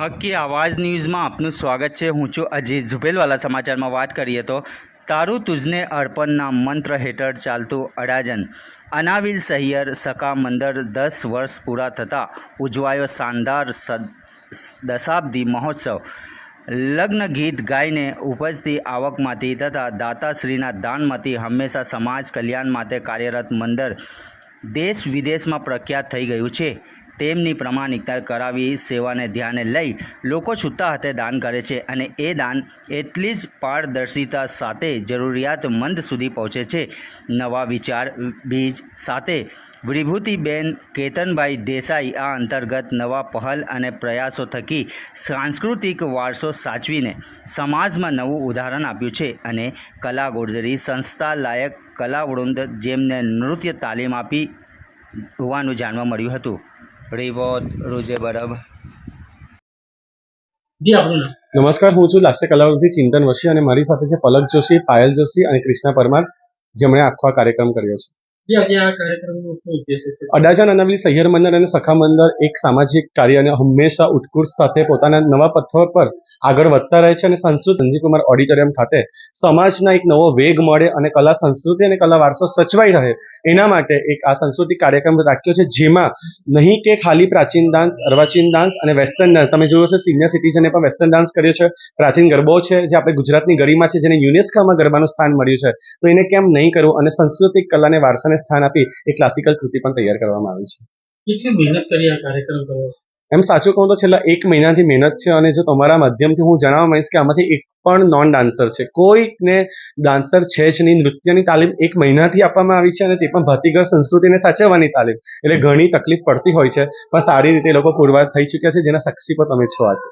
હકી આવાજ ન્યૂઝમાં આપનું સ્વાગત છે. હું છું અજીત ઝુબેલવાલા સમાચારમાં વાત કરીએ તો તારું તુજને અર્પણના મંત્ર હેઠળ ચાલતું અડાજન. અનાવિલ સહિયર સકા મંદર દસ વર્ષ પૂરા થતાં ઉજવાયો શાનદાર દશાબ્દી મહોત્સવ. લગ્ન ગીત ગાઈને ઉપજતી આવકમાંથી તથા દાતાશ્રીના દાનમાંથી હંમેશા સમાજ કલ્યાણ માટે કાર્યરત મંદર દેશ વિદેશમાં પ્રખ્યાત થઈ ગયું છે. તેમની પ્રમાણિકતા કરાવી સેવાને ધ્યાને લઈ લોકો છૂટા હાથે દાન કરે છે અને એ દાન એટલી જ પારદર્શિતા સાથે જરૂરિયાતમંદ સુધી પહોંચે છે. નવા વિચાર બીજ સાથે વિભૂતિબેન કેતનભાઈ દેસાઈ આ અંતર્ગત નવા પહલ અને પ્રયાસો થકી સાંસ્કૃતિક વારસો સાચવીને સમાજમાં નવું ઉદાહરણ આપ્યું છે અને કલા ગોર્જરી સંસ્થા લાયક કલાવૃંદ જેમને નૃત્ય તાલીમ આપી હોવાનું જાણવા મળ્યું હતું. રિપોર્ટ રોજે બરબ જી નમસ્કાર હું છું લાસ્ય કલાવૃત્તિ ચિંતન વશી અને મારી સાથે છે પલક જોશી પાયલ જોશી અને કૃષ્ણા પરમાર જેમણે આખો આ કાર્યક્રમ કર્યો છે. અડાજણ અનાવલી અને સખા એક સામાજિક કાર્ય અને હંમેશા ઉત્કૃષ્ટ સાથે પોતાના નવા પથ્થર પર આગળ વધતા રહે છે અને સંસ્કૃત સંજીવકુમાર ઓડિટોરિયમ ખાતે સમાજના એક નવો વેગ મળે અને કલા સંસ્કૃતિ અને કલા વારસો સચવાઈ રહે. એના માટે એક આ સાંસ્કૃતિક કાર્યક્રમ રાખ્યો છે જેમાં નહીં કે ખાલી પ્રાચીન ડાન્સ, અર્વાચીન ડાન્સ અને વેસ્ટર્ન ડાન્સ. તમે જોયું છે સિનિયર સિટીઝને પણ વેસ્ટર્ન ડાન્સ કર્યો છે. પ્રાચીન ગરબો છે જે આપણે ગુજરાતની ગરિમા છે, જેને યુનેસ્કોમાં ગરબાનું સ્થાન મળ્યું છે. તો એને કેમ નહીં કરવું? અને સાંસ્કૃતિક કલાને વારસાને સ્થાન આપી એ ક્લાસિકલ કૃતિ પણ તૈયાર કરવામાં આવી છે. કેટલી મહેનત કરી આ કાર્યક્રમ કર્યો એમ સાચું કહું તો છેલ્લા એક મહિનાથી મહેનત છે અને જો તમારા માધ્યમથી હું જણાવવા માંગીશ કે આમાંથી એક પણ નોન ડાન્સર છે. કોઈકને ડાન્સર છે જ નહીં નૃત્યની તાલીમ એક મહિનાથી આપવામાં આવી છે અને તે પણ ભાતીગર સંસ્કૃતિને સાચવવાની તાલીમ. એટલે ઘણી તકલીફ પડતી હોય છે પણ સારી રીતે લોકો પુરવાર થઈ ચૂક્યા છે જેના સાક્ષી પર તમે છો આજે.